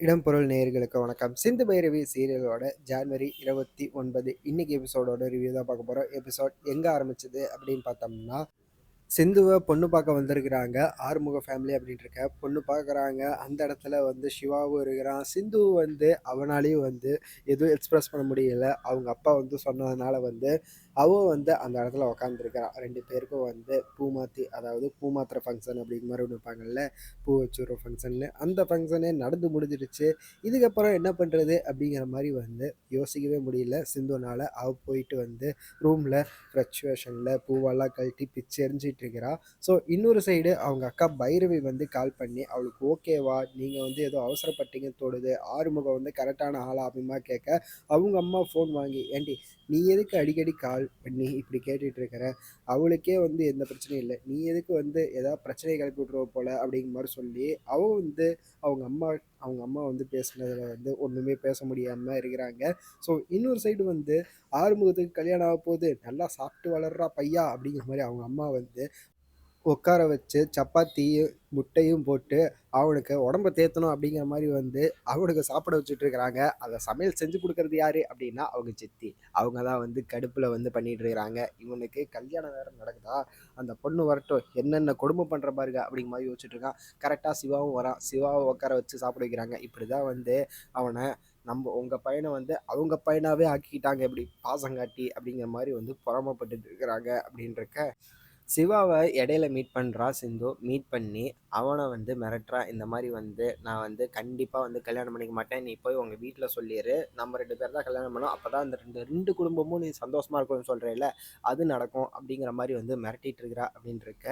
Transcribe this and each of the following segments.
இடம்பொருள் நேயர்களுக்கு வணக்கம். சிந்து பைரவி சீரியலோட ஜான்வரி இருபத்தி ஒன்பது இன்னைக்கு எபிசோடோட ரிவ்யூ தான் பார்க்க போகிறோம் எபிசோட் எங்கே ஆரம்பிச்சது அப்படின்னு பார்த்தோம்னா சிந்துவை பொண்ணு பார்க்க வந்திருக்கிறாங்க. ஆறுமுக ஃபேமிலி அப்படின்ட்டு இருக்க பொண்ணு பார்க்குறாங்க. அந்த இடத்துல வந்து சிவாவும் இருக்கிறான். சிந்து வந்து அவனாலையும் வந்து எதுவும் எக்ஸ்ப்ரெஸ் பண்ண முடியல. அவங்க அப்பா வந்து சொன்னதுனால வந்து அவ வந்து அந்த இடத்துல உக்காந்துருக்கிறான் ரெண்டு பேருக்கும் வந்து பூ மாற்றி அதாவது பூ மாத்திர ஃபங்க்ஷன் அப்படிங்கிற மாதிரி ஒன்று வைப்பாங்கல்ல பூ வச்சுற ஃபங்க்ஷனில் அந்த ஃபங்க்ஷனே நடந்து முடிஞ்சிடுச்சு. இதுக்கப்புறம் என்ன பண்ணுறது அப்படிங்கிற மாதிரி வந்து யோசிக்கவே முடியல. சிந்துனால அவ போயிட்டு வந்து ரூமில் ஃப்ரெச்சுவேஷனில் பூவெல்லாம் கழட்டி பிச்சு எரிஞ்சிட்டு இருக்கிறா ஸோ இன்னொரு சைடு அவங்க அக்கா பைரவி வந்து கால் பண்ணி அவளுக்கு ஓகேவா நீங்கள் வந்து ஏதோ அவசரப்பட்டீங்க தோடுது ஆறுமுகம் வந்து கரெக்டான ஆளா? அப்படிமா கேட்க அவங்க அம்மா ஃபோன் வாங்கி ஏண்டி நீ எதுக்கு அடிக்கடி கால் பண்ணி இப்படி கேட்டுட்டு இருக்கிற அவளுக்கே வந்து எந்த பிரச்சனையும் இல்லை. நீ எதுக்கு வந்து ஏதாவது பிரச்சனை கிளப்பி விட்ருவோ போல? அப்படிங்கிற மாதிரி சொல்லி அவள் வந்து அவங்க அம்மா அவங்க அம்மா வந்து பேசுனதில் வந்து ஒன்றுமே பேச முடியாமல் இருக்கிறாங்க. ஸோ இன்னொரு சைடு வந்து ஆறுமுகத்துக்கு கல்யாணம் ஆக போகுது நல்லா சாப்பிட்டு வளர்றா பையா? அப்படிங்கிற மாதிரி அவங்க அம்மா வந்து உட்கார வச்சு சப்பாத்தியும் முட்டையும் போட்டு அவனுக்கு உடம்ப தேத்தணும் அப்படிங்கிற மாதிரி வந்து அவனுக்கு சாப்பிட வச்சுட்டு இருக்கிறாங்க. அதை சமையல் செஞ்சு கொடுக்கறது யாரு அப்படின்னா அவங்க சித்தி. அவங்க தான் வந்து கடுப்பில் வந்து பண்ணிட்டு இருக்கிறாங்க. இவனுக்கு கல்யாணம் வேறு நடக்குதா? அந்த பொண்ணு வரட்டும். என்னென்ன கொடுமை பண்ணுற பாருங்க அப்படிங்கிற மாதிரி யோசிச்சுட்டு இருக்கான். கரெக்டாக சிவாவும் வரான். சிவாவை உட்கார வச்சு சாப்பிட வைக்கிறாங்க. இப்படி தான் வந்து அவனை நம்ம உங்கள் பையனை வந்து அவங்க பையனாகவே ஆக்கிக்கிட்டாங்க. இப்படி பாசங்காட்டி அப்படிங்கிற மாதிரி வந்து புறமப்பட்டு இருக்கிறாங்க அப்படின்றக்க சிவாவை இடையில மீட் பண்ணுறா சிந்து. மீட் பண்ணி அவனை வந்து மிரட்டுறா. இந்த மாதிரி வந்து நான் வந்து கண்டிப்பாக வந்து கல்யாணம் பண்ணிக்க மாட்டேன். நீ போய் உங்கள் வீட்டில் சொல்லிடு நம்ம ரெண்டு பேர் தான் கல்யாணம் பண்ணோம். அப்போ தான் அந்த ரெண்டு ரெண்டு குடும்பமும் நீ சந்தோஷமாக இருக்கும்னு சொல்கிறேல்ல அது நடக்கும் அப்படிங்கிற மாதிரி வந்து மிரட்டிட்டு இருக்கிறா அப்படின்னு இருக்க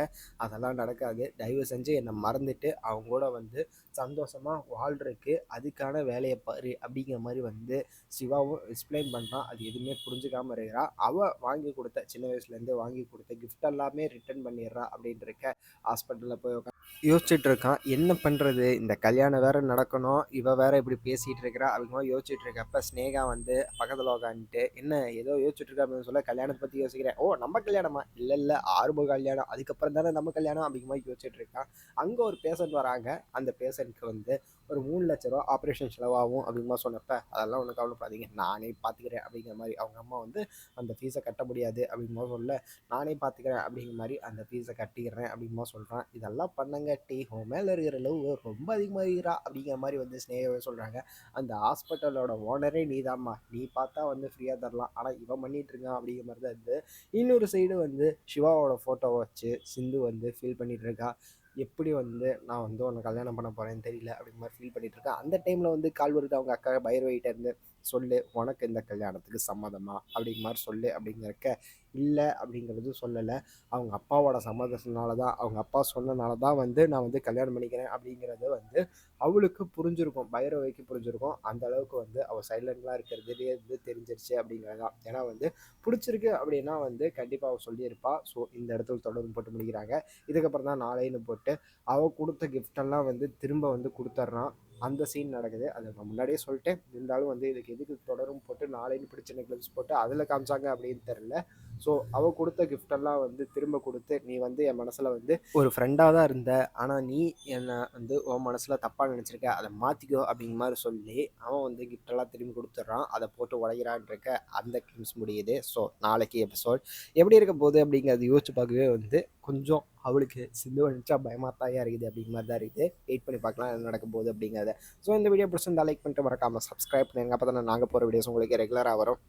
அதெல்லாம் நடக்காது. தயவு செஞ்சு என்னை மறந்துட்டு அவங்க கூட வந்து சந்தோஷமாக வாழ்றதுக்கு அதுக்கான வேலையை பாரு அப்படிங்கிற மாதிரி வந்து சிவாவும் எக்ஸ்பிளைன் பண்ணுறான் அது எதுவுமே புரிஞ்சுக்காமல் இருக்கிறா. அவள் வாங்கி கொடுத்த சின்ன வயசுலேருந்து வாங்கி கொடுத்த கிஃப்ட் எல்லாமே ரிட்டர்ன் பண்ணிடுறா அப்படின்ட்டு இருக்க ஹாஸ்பிட்டலில் போய் உட்காந்து யோசிச்சுட்டு இருக்கான் என்ன பண்ணுறது இந்த கல்யாணம் வேற நடக்கணும். இவ வேற இப்படி பேசிகிட்டு இருக்கிறா அப்படிங்கிற யோசிச்சுட்டு இருக்கப்ப ஸ்னேகா வந்து பக்கத்தில் உட்காந்துட்டு என்ன ஏதோ யோசிச்சுட்டு இருக்கா அப்படின்னு சொல்ல கல்யாணத்தை பற்றி யோசிக்கிறேன். ஓ நம்ம கல்யாணமா? இல்லை இல்லை ஆறுமுக கல்யாணம். அதுக்கப்புறம் தானே நம்ம கல்யாணம். அப்படிங்கிற யோசிச்சுட்டு இருக்கான் அங்கே ஒரு பேஷண்ட் வராங்க. அந்த பேஷண்ட்க்கு வந்து ஒரு மூணு லட்ச ரூபா ஆப்ரேஷன் செலவாகும் அப்படிங்கிற சொன்னப்ப அதெல்லாம் ஒன்றும் கவலைப்படாதீங்க. நானே பார்த்துக்கிறேன் அப்படிங்கிற மாதிரி அவங்க அம்மா வந்து அந்த ஃபீஸை கட்ட முடியாது. அப்படிங்கிற சொல்ல நானே பார்த்துக்கிறேன் அப்படிங்கிற மாதிரி அந்த ஃபீஸை கட்டிடுறேன் அப்படிமா சொல்கிறான் இதெல்லாம் பண்ணங்க டீ ஹோம் மேலே இருக்கிற லவ் ரொம்ப அதிகமாக இருக்கிறா அப்படிங்கிற மாதிரி வந்து ஸ்னேகவே சொல்கிறாங்க அந்த ஹாஸ்பிட்டலோட ஓனரே நீதாம்மா நீ பார்த்தா வந்து ஃப்ரீயாக தரலாம். ஆனால் இவன் பண்ணிட்டு இருக்கான் அப்படிங்கிற மாதிரி தான் இருந்து இன்னொரு சைடு வந்து சிவாவோட ஃபோட்டோவை வச்சு சிந்து வந்து ஃபீல் பண்ணிகிட்டு இருக்கா. எப்படி வந்து நான் வந்து உன்னை கல்யாணம் பண்ண போகிறேன்னு தெரியல அப்படிங்கிற மாதிரி ஃபீல் பண்ணிட்டு இருக்கேன். அந்த டைமில் வந்து கால்வருக்கு அவங்க அக்கா பைரவிட்ட இருந்து சொல்லு உனக்கு இந்த கல்யாணத்துக்கு சம்மதமா அப்படிங்கிற மாதிரி சொல்லு அப்படிங்கிறக்க இல்லை அப்படிங்கிறது சொல்லலை. அவங்க அப்பாவோட சம்மதத்தினால தான் அவங்க அப்பா சொன்னனால தான் வந்து நான் வந்து கல்யாணம் பண்ணிக்கிறேன் அப்படிங்கிறது வந்து அவளுக்கு புரிஞ்சிருக்கும் பைரவிக்கு புரிஞ்சிருக்கும். அந்த அளவுக்கு வந்து அவள் சைலண்ட்லாம் இருக்கிறதுலேயே வந்து தெரிஞ்சிருச்சு அப்படிங்கிறது தான் ஏன்னா வந்து பிடிச்சிருக்கு அப்படின்னா வந்து கண்டிப்பாக அவள் சொல்லியிருப்பா. ஸோ இந்த இடத்துல தொடர்பு போட்டு முடிக்கிறாங்க. இதுக்கப்புறம் தான் நாளைன்னு போட்டு அவள் கொடுத்த கிஃப்டெல்லாம் வந்து திரும்ப வந்து கொடுத்துட்றான் அந்த சீன் நடக்குது. அதை நான் முன்னாடியே சொல்லிட்டேன். இருந்தாலும் வந்து இதுக்கு எதுக்கு தொடரும் போட்டு நாளைன்னு பிடிச்ச நெக்லஸ் போட்டு அதில் காமிச்சாங்க அப்படின்னு தெரில ஸோ அவள் கொடுத்த கிஃப்டெல்லாம் வந்து திரும்ப கொடுத்து நீ வந்து என் மனசில் வந்து ஒரு ஃப்ரெண்டாக தான் இருந்த. ஆனால் நீ என்னை வந்து உன் மனசில் தப்பாக நினச்சிருக்க அதை மாற்றிக்கோ அப்படிங்கிற மாதிரி சொல்லி அவன் வந்து கிஃப்டெல்லாம் திரும்பி கொடுத்துட்றான். அதை போட்டு உடைகிறான் இருக்க அந்த கிம்ஸ் முடியுது. ஸோ நாளைக்கு எபிசோட் எப்படி இருக்க போகுது அப்படிங்கிறத யோசிச்சு பார்க்கவே வந்து கொஞ்சம் அவளுக்கு சிந்து நினச்சா பயமாத்தாயா இருக்குது அப்படிங்கிற மாதிரி தான் இருக்குது. வெயிட் பண்ணி பார்க்கலாம் என்ன நடக்க போகுது அப்படிங்கிறத. ஸோ இந்த வீடியோ பிடிச்சிருந்தா லைக் பண்ணிட்டு மறக்காமல் சப்ஸ்கிரைப் பண்ணுங்க அப்போ தான் நாங்கள் போகிற வீடியோஸ் உங்களுக்கு ரெகுலராக வரும்.